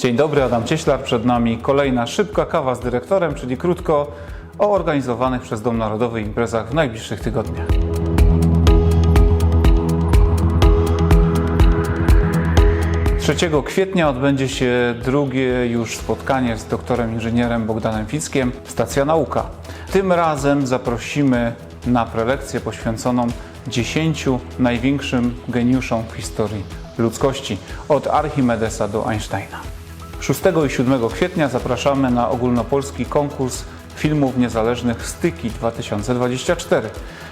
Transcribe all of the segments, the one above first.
Dzień dobry, Adam Cieślar. Przed nami kolejna szybka kawa z dyrektorem, czyli krótko o organizowanych przez Dom Narodowy imprezach w najbliższych tygodniach. Trzeciego kwietnia odbędzie się drugie już spotkanie z doktorem inżynierem Bogdanem Fickiem, Stacja Nauka. Tym razem zaprosimy na prelekcję poświęconą 10 największym geniuszom w historii ludzkości, od Archimedesa do Einsteina. 6 i 7 kwietnia zapraszamy na ogólnopolski konkurs filmów niezależnych Styki 2024.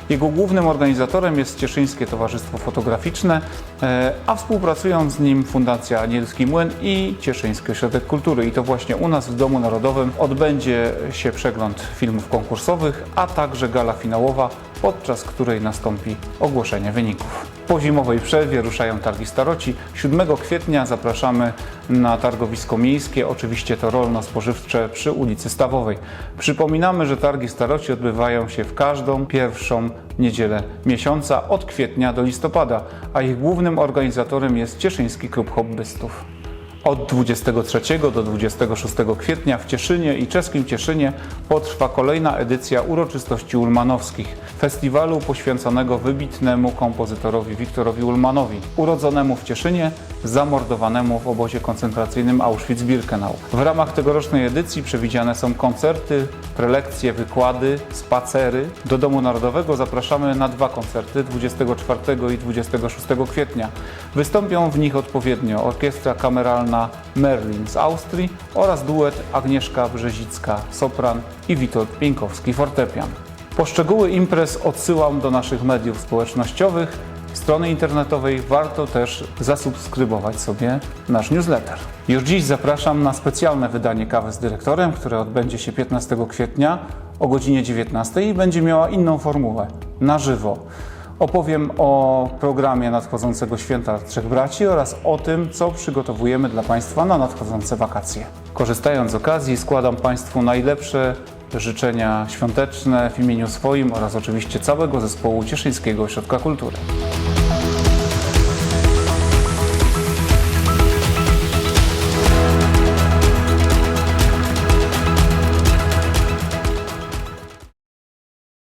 Jego głównym organizatorem jest Cieszyńskie Towarzystwo Fotograficzne, e, a współpracują z nim Fundacja Anielski Młyn i Cieszyński Ośrodek Kultury. I to właśnie u nas w Domu Narodowym odbędzie się przegląd filmów konkursowych, a także gala finałowa, podczas której nastąpi ogłoszenie wyników. Po zimowej przerwie ruszają targi staroci. 7 kwietnia zapraszamy na targowisko miejskie, oczywiście to rolno-spożywcze przy ulicy Stawowej. Przypominamy, że targi staroci odbywają się w każdą pierwszą niedzielę miesiąca od kwietnia do listopada, a ich głównym organizatorem jest Cieszyński Klub Hobbystów. Od 23 do 26 kwietnia w Cieszynie i czeskim Cieszynie potrwa kolejna edycja uroczystości ulmanowskich, festiwalu poświęconego wybitnemu kompozytorowi Wiktorowi Ulmanowi, urodzonemu w Cieszynie, zamordowanemu w obozie koncentracyjnym Auschwitz-Birkenau. W ramach tegorocznej edycji przewidziane są koncerty, prelekcje, wykłady, spacery. Do Domu Narodowego zapraszamy na dwa koncerty 24 i 26 kwietnia. Wystąpią w nich odpowiednio orkiestra kameralna Merlin z Austrii oraz duet Agnieszka Brzezicka sopran i Witold Pieńkowski fortepian. Poszczegóły imprez odsyłam do naszych mediów społecznościowych, strony internetowej. Warto też zasubskrybować sobie nasz newsletter. Już dziś zapraszam na specjalne wydanie Kawy z Dyrektorem, które odbędzie się 15 kwietnia o godzinie 19 i będzie miała inną formułę, na żywo. Opowiem o programie nadchodzącego Święta Trzech Braci oraz o tym, co przygotowujemy dla Państwa na nadchodzące wakacje. Korzystając z okazji, składam Państwu najlepsze życzenia świąteczne w imieniu swoim oraz oczywiście całego zespołu Cieszyńskiego Ośrodka Kultury.